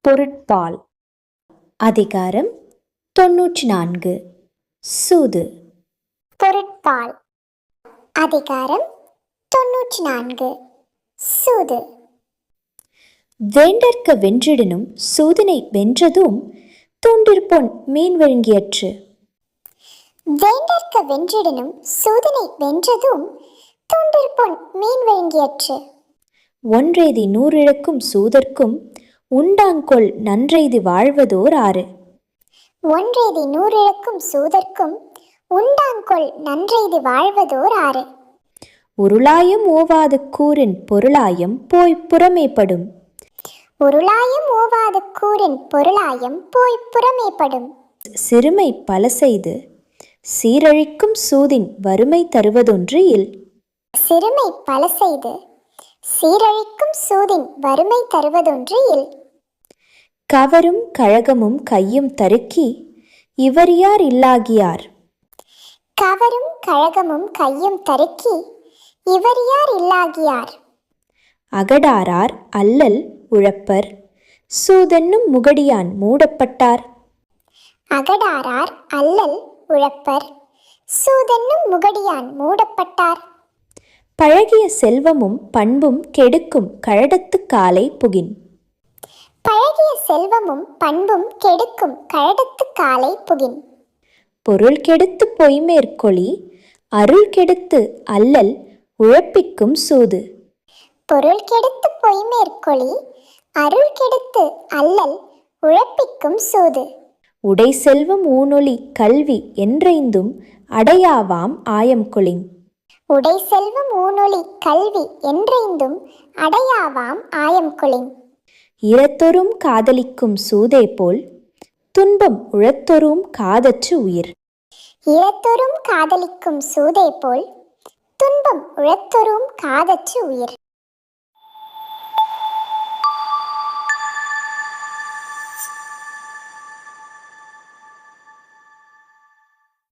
பொருட்பால். அதிகாரம் தொன்னூற்றி நான்கு. சூது. பொருட்பால். அதிகாரம் தொன்னூற்றி நான்கு. சூது. வேண்டற்க வென்றிடனும் சூதனை வென்றதும் தூண்டிற்பொன் மீன் விழுங்கியற்று. வேண்டற்க வென்றிடனும் சூதனை வென்றதும் தூண்டிற்பொன் மீன் விழுங்கியற்று. ஒன்றெய்தி நூறிழக்கும் சூதர்க்கும் உண்டாங்கொள் நன்றெய்தி வாழ்வதோர் ஆறு. ஒன்றெய்தி நூறிழக்கும் சூதர்க்கும் உண்டாங்கொள் நன்றெய்தி வாழ்வதோர் ஆறு. உருளாயம் ஓவாது கூறின் பொருளாயம் போய்ப் புறமேப்படும் உருளாயம் ஓவாத கூறின் பொருளாயம் போய் புறமேப்படும் சிறுமை பல செய்து சீரழிக்கும் சூதின் வறுமை தருவதொன்று இல். சிறுமை பல செய்து சீரழிக்கும் சூதின் வறுமை தருவதொன்று இல். கவரும் கழகமும் கையும் தருக்கி இவர் யார் இல்லாகியார். கவரும் கழகமும் கையும் தருக்கி இவர் யார் இல்லாகியார். அகடாரார் அல்லல் உழப்பர். சூதன்னும் முகடியான் மூடப்பட்டார். அகடாரார் அல்லல் உழப்பர். சூதன்னும் முகடியான் மூடப்பட்டார். பழகிய செல்வமும் பண்பும் கெடுக்கும் கழடத்துக் காலை புகின். பழகிய செல்வமும் பண்பும் கெடுக்கும் கழடத்து காலை புகின். பொருள் கெடுத்து பொய்மேற்கொளி அருள் கெடுத்து அல்லல் உழப்பிக்கும் சூது. பொருள் கெடுத்து பொய்மேற்கொளி அருள் கெடுத்து அல்லல் உழப்பிக்கும் சூது. உடை செல்வம் ஊனொளி கல்வி என்றைந்தும் அடையாவாம் ஆயம் கொளின். உடை செல்வம் ஊனொளி கல்வி என்றைந்தும் அடையாவாம் ஆயம் கொளின். இரத்தொரும் காதலிக்கும் சூதே போல் துன்பம் உழத்தொரும் காதற்று உயிர். இழத்தொரும் காதலிக்கும் சூதை போல் துன்பம் உழத்தொரும் காதற்று உயிர்.